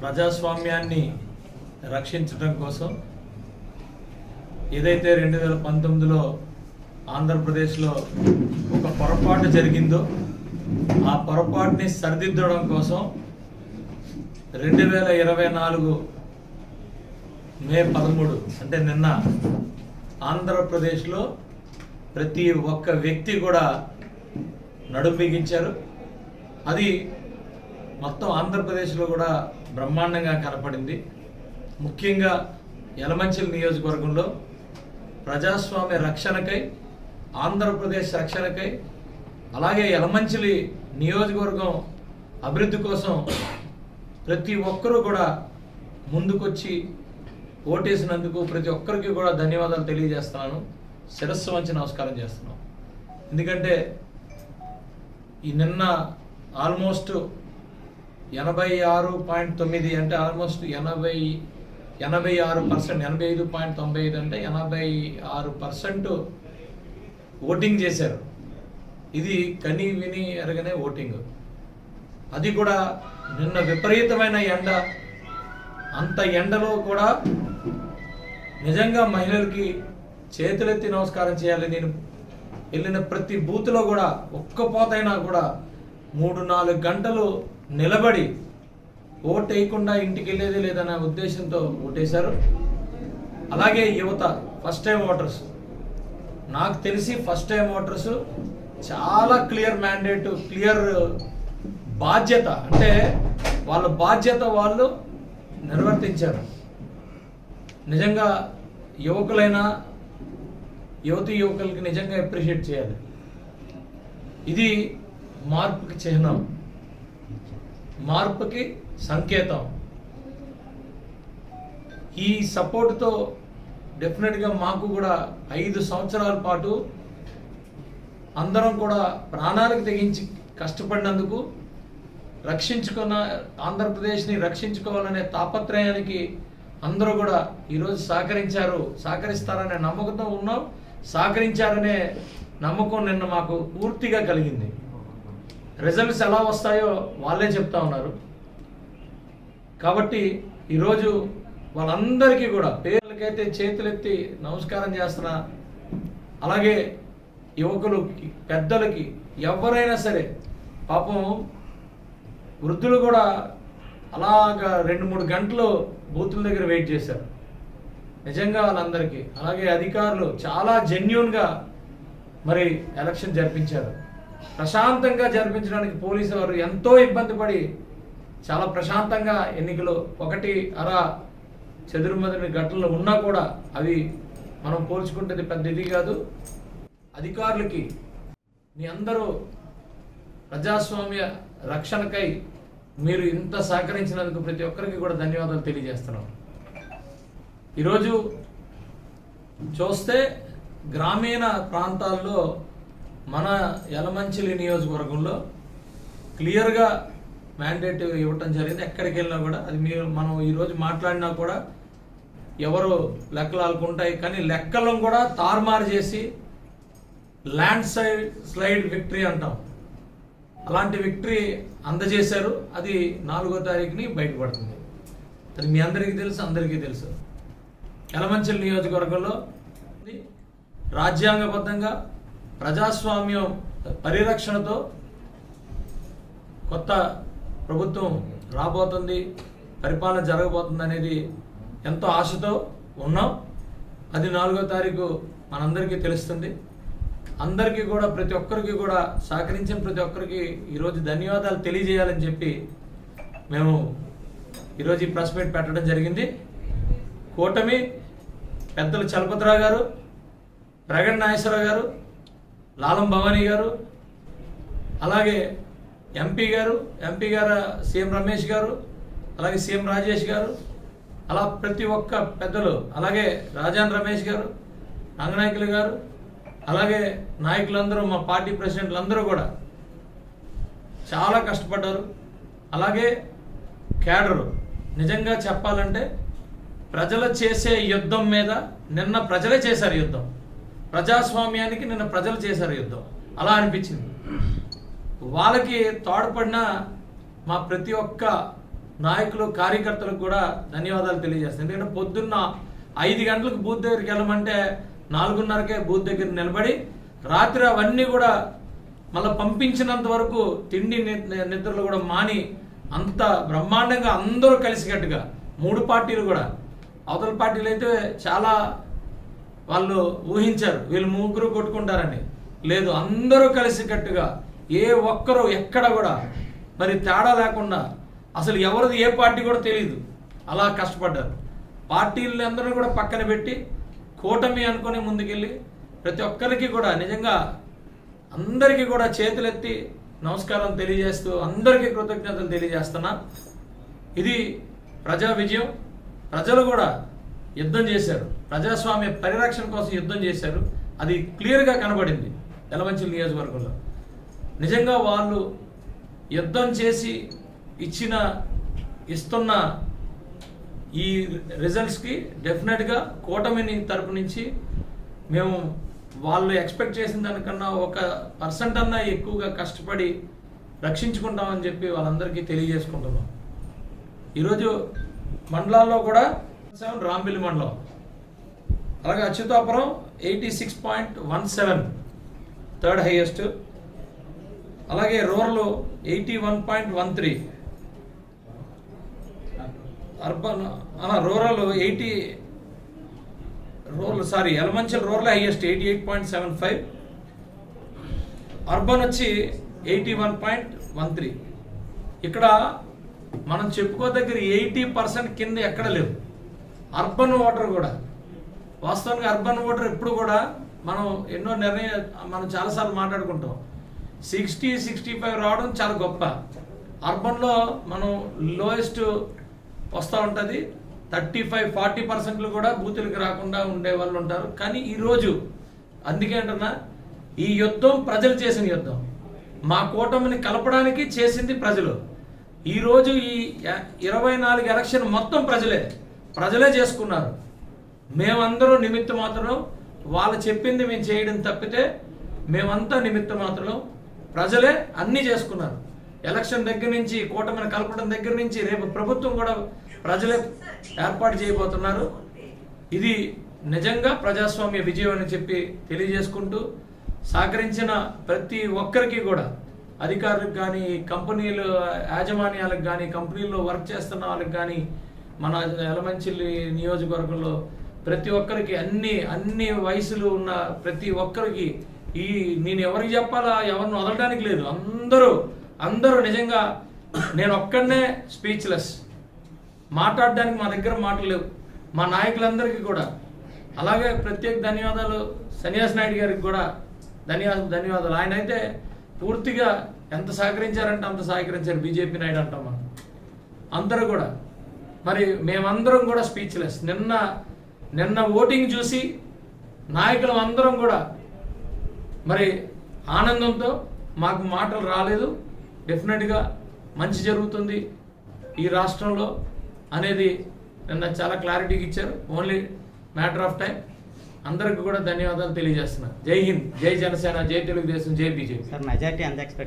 ప్రజాస్వామ్యాన్ని రక్షించడం కోసం ఏదైతే రెండు వేల పంతొమ్మిదిలో ఆంధ్రప్రదేశ్లో ఒక పొరపాటు జరిగిందో ఆ పొరపాటుని సరిదిద్దడం కోసం రెండు వేల ఇరవై నాలుగు మే పదమూడు అంటే నిన్న ఆంధ్రప్రదేశ్లో ప్రతి ఒక్క వ్యక్తి కూడా నడుం బిగించారు. అది మొత్తం ఆంధ్రప్రదేశ్లో కూడా బ్రహ్మాండంగా కనపడింది. ముఖ్యంగా యలమంచిల నియోజకవర్గంలో ప్రజాస్వామ్య రక్షణకై ఆంధ్రప్రదేశ్ రక్షణకై అలాగే యలమంచిలి నియోజకవర్గం అభివృద్ధి కోసం ప్రతి ఒక్కరూ కూడా ముందుకొచ్చి ఓటేసినందుకు ప్రతి ఒక్కరికి కూడా ధన్యవాదాలు తెలియజేస్తున్నాను. శిరస్సు వంచి నమస్కారం చేస్తున్నాను ఎందుకంటే ఈ నిన్న ఆల్మోస్ట్ ఎనభై ఆరు పాయింట్ తొమ్మిది అంటే ఆల్మోస్ట్ ఎనభై ఎనభై ఆరు పర్సెంట్ ఎనభై ఐదు పాయింట్ తొంభై ఐదు అంటే ఎనభై ఆరు పర్సెంట్ ఓటింగ్ చేశారు. ఇది కని విని ఎరగనే ఓటింగ్. అది కూడా నిన్న విపరీతమైన ఎండ. అంత ఎండలో కూడా నిజంగా మహిళలకి చేతులెత్తి నమస్కారం చేయాలి. నేను వెళ్ళిన ప్రతి బూత్లో కూడా ఒక్క పోతైనా కూడా మూడు నాలుగు గంటలు నిలబడి ఓట్ వేయకుండా ఇంటికి వెళ్ళేది లేదనే ఉద్దేశంతో ఓటేశారు. అలాగే యువత ఫస్ట్ టైం ఓటర్స్ నాకు తెలిసి ఫస్ట్ టైం ఓటర్స్ చాలా క్లియర్ మ్యాండేట్ క్లియర్ బాధ్యత. అంటే వాళ్ళ బాధ్యత వాళ్ళు నిర్వర్తించారు. నిజంగా యువకులైనా యువతి యువకులకి నిజంగా అప్రిషియేట్ చేయాలి. ఇది మార్పుకి చిహ్నం. మార్పుకి సంకేతం. ఈ సపోర్ట్తో డెఫినెట్గా మాకు కూడా ఐదు సంవత్సరాల పాటు అందరం కూడా ప్రాణాలకు తెగించి కష్టపడినందుకు రక్షించుకున్న ఆంధ్రప్రదేశ్ని రక్షించుకోవాలనే తాపత్రయానికి అందరూ కూడా ఈరోజు సహకరించారు. సహకరిస్తారనే నమ్మకంతో ఉన్నాం. సహకరించారనే నమ్మకం నిన్న మాకు పూర్తిగా కలిగింది. రిజల్ట్స్ ఎలా వస్తాయో వాళ్ళే చెప్తా ఉన్నారు. కాబట్టి ఈరోజు వాళ్ళందరికీ కూడా పేర్లకైతే చేతులెత్తి నమస్కారం చేస్తున్నా. అలాగే యువకులకి పెద్దలకి ఎవరైనా సరే పాపం వృద్ధులు కూడా అలాగా రెండు మూడు గంటలు బూతుల దగ్గర వెయిట్ చేశారు. నిజంగా వాళ్ళందరికీ అలాగే అధికారులు చాలా జెన్యున్గా మరి ఎలక్షన్ జరిపించారు. ప్రశాంతంగా జరిపించడానికి పోలీసు వారు ఎంతో ఇబ్బంది పడి చాలా ప్రశాంతంగా ఎన్నికలు ఒకటి అర చెదురుమదిని ఘటనలు ఉన్నా కూడా అవి మనం పోల్చుకుంటే పెద్ద ఇది కాదు. అధికారులకి మీ అందరూ ప్రజాస్వామ్య రక్షణకై మీరు ఇంత సహకరించినందుకు ప్రతి ఒక్కరికి కూడా ధన్యవాదాలు తెలియజేస్తున్నాం. ఈరోజు చూస్తే గ్రామీణ ప్రాంతాల్లో మన యలమంచిలి నియోజకవర్గంలో క్లియర్గా మ్యాండేట్ ఇవ్వటం జరిగింది. ఎక్కడికి వెళ్ళినా కూడా అది మీరు మనం ఈరోజు మాట్లాడినా కూడా ఎవరు లెక్కలు ఆలుకుంటాయి. కానీ లెక్కలను కూడా తారుమారు చేసి ల్యాండ్ సైడ్ స్లైడ్ విక్టరీ అంటాం. అలాంటి విక్టరీ అందజేశారు. అది నాలుగో తారీఖుని బయటపడుతుంది. అది మీ అందరికీ తెలుసు అందరికీ తెలుసు. యలమంచిలి నియోజకవర్గంలో రాజ్యాంగబద్ధంగా ప్రజాస్వామ్యం పరిరక్షణతో కొత్త ప్రభుత్వం రాబోతుంది పరిపాలన జరగబోతుంది అనేది ఎంతో ఆశతో ఉన్నాం. అది నాలుగో తారీఖు మనందరికీ తెలుస్తుంది. అందరికీ కూడా ప్రతి ఒక్కరికి కూడా సహకరించిన ప్రతి ఒక్కరికి ఈరోజు ధన్యవాదాలు తెలియజేయాలని చెప్పి మేము ఈరోజు ఈ ప్రెస్ మీట్ పెట్టడం జరిగింది. కూటమి పెద్దలు చలపతిరావు గారు ప్రగణ్ నాగేశ్వరరావు గారు లాలం భవానీ గారు అలాగే ఎంపీ గారు ఎంపీ గారు సీఎం రమేష్ గారు అలాగే సీఎం రాజేష్ గారు అలా ప్రతి ఒక్క పెద్దలు అలాగే రాజాన్ రమేష్ గారు రంగనాయకులు గారు అలాగే నాయకులందరూ మా పార్టీ ప్రెసిడెంట్లు అందరూ కూడా చాలా కష్టపడ్డారు. అలాగే క్యాడరు నిజంగా చెప్పాలంటే ప్రజలు చేసే యుద్ధం మీద నిన్న ప్రజలే చేశారు యుద్ధం. ప్రజాస్వామ్యానికి నిన్న ప్రజలు చేశారు యుద్ధం. అలా అనిపించింది. వాళ్ళకి తోడ్పడిన మా ప్రతి ఒక్క నాయకులు కార్యకర్తలకు కూడా ధన్యవాదాలు తెలియజేస్తాను. ఎందుకంటే పొద్దున్న ఐదు గంటలకు బూత్ దగ్గరికి వెళ్ళమంటే నాలుగున్నరకే బూత్ దగ్గర నిలబడి రాత్రి అవన్నీ కూడా మళ్ళీ పంపించినంత వరకు తిండి ని- నిద్రలు కూడా మాని అంత బ్రహ్మాండంగా అందరూ కలిసికట్టుగా మూడు పార్టీలు కూడా అవతల పార్టీలు అయితే చాలా వాళ్ళు ఊహించారు వీళ్ళు ముగ్గురు కొట్టుకుంటారని. లేదు అందరూ కలిసికట్టుగా ఏ ఒక్కరు ఎక్కడ కూడా మరి తేడా లేకుండా అసలు ఎవరిది ఏ పార్టీ కూడా తెలియదు అలా కష్టపడ్డారు. పార్టీలు అందరూ కూడా పక్కన పెట్టి కూటమి అనుకొని ముందుకెళ్ళి ప్రతి ఒక్కరికి కూడా నిజంగా అందరికీ కూడా చేతులెత్తి నమస్కారం తెలియజేస్తూ అందరికీ కృతజ్ఞతలు తెలియజేస్తున్నా. ఇది ప్రజా విజయం. ప్రజలు కూడా యుద్ధం చేశారు. ప్రజాస్వామ్య పరిరక్షణ కోసం యుద్ధం చేశారు. అది క్లియర్గా కనబడింది ఎలమంచిల నియోజకవర్గంలో. నిజంగా వాళ్ళు యుద్ధం చేసి ఇచ్చిన ఇస్తున్న ఈ రిజల్ట్స్కి డెఫినెట్గా కూటమిని తరపు నుంచి మేము వాళ్ళు ఎక్స్పెక్ట్ చేసిన దానికన్నా ఒక పర్సెంట్ అన్నా ఎక్కువగా కష్టపడి రక్షించుకుంటామని చెప్పి వాళ్ళందరికీ తెలియజేసుకుంటున్నాం. ఈరోజు మండలాల్లో కూడా సెవెన్ రాంబిల్లి మండలం. అలాగే Atchutapuram eighty six point one seven third highest. అలాగే rural eighty one point one three. Urban rural eighty rural sorry Yelamanchili rural highest eighty eight point seven five. Urban వచ్చి eighty one point one three. ఇక్కడ మనం చెప్పుకోదగ్గర eighty percent కింద ఎక్కడ లేవు. Urban voter కూడా. వాస్తవానికి urban voter ఎప్పుడు కూడా మనం ఎన్నో నిర్ణయం మనం చాలాసార్లు మాట్లాడుకుంటాం. సిక్స్టీ సిక్స్టీ ఫైవ్ రావడం చాలా గొప్ప. అర్బన్లో మనం లోయెస్ట్ వస్తూ ఉంటుంది. థర్టీ ఫైవ్ ఫార్టీ పర్సెంట్లు కూడా బూతులకు రాకుండా ఉండే వాళ్ళు ఉంటారు. కానీ ఈరోజు అందుకే అంటున్నా ఈ యుద్ధం ప్రజలు చేసిన యుద్ధం. మా కూటమిని కలపడానికి చేసింది ప్రజలు. ఈరోజు ఈ ఇరవై నాలుగు ఎలక్షన్ మొత్తం ప్రజలే. ప్రజలే చేసుకున్నారు. మేమందరూ నిమిత్త మాత్రం వాళ్ళు చెప్పింది మేము చేయడం తప్పితే మేమంతా నిమిత్త మాత్రం ప్రజలే అన్నీ చేసుకున్నారు. ఎలక్షన్ దగ్గర నుంచి కూటమిని కలపడం దగ్గర నుంచి రేపు ప్రభుత్వం కూడా ప్రజలే ఏర్పాటు చేయబోతున్నారు. ఇది నిజంగా ప్రజాస్వామ్య విజయం అని చెప్పి తెలియజేసుకుంటూ సహకరించిన ప్రతి ఒక్కరికి కూడా అధికారులకు కానీ కంపెనీలు యాజమాన్యాలకు కానీ కంపెనీల్లో వర్క్ చేస్తున్న వాళ్ళకి కానీ మన ఎలమంచిల్లి నియోజకవర్గంలో ప్రతి ఒక్కరికి అన్ని అన్ని వయసులు ఉన్న ప్రతి ఒక్కరికి ఈ నేను ఎవరికి చెప్పాలా ఎవరిని వదలడానికి లేదు. అందరూ అందరూ నిజంగా నేను ఒక్కడనే స్పీచ్లెస్ మాట్లాడడానికి మా దగ్గర మాటలు లేవు. మా నాయకులందరికీ కూడా. అలాగే ప్రత్యేక ధన్యవాదాలు సన్యాస్ నాయుడు గారికి కూడా. ధన్యవాదాలు ధన్యవాదాలు. ఆయన అయితే పూర్తిగా ఎంత సహకరించారంటే అంత సహకరించారు బీజేపీ నాయుడు అంటాం మనం. అందరూ కూడా. మరి మేమందరం కూడా స్పీచ్లెస్ నిన్న నిన్న ఓటింగ్ చూసి నాయకులం అందరం కూడా మరి ఆనందంతో మాకు మాటలు రాలేదు. డెఫినెట్గా మంచి జరుగుతుంది ఈ రాష్ట్రంలో అనేది నిన్న చాలా క్లారిటీగా ఇచ్చారు. ఓన్లీ మ్యాటర్ ఆఫ్ టైం అందరికి కూడా ధన్యవాదాలు తెలియజేస్తున్నాను జై హింద్. జై జనసేన జై తెలుగుదేశం జై బీజేపీ.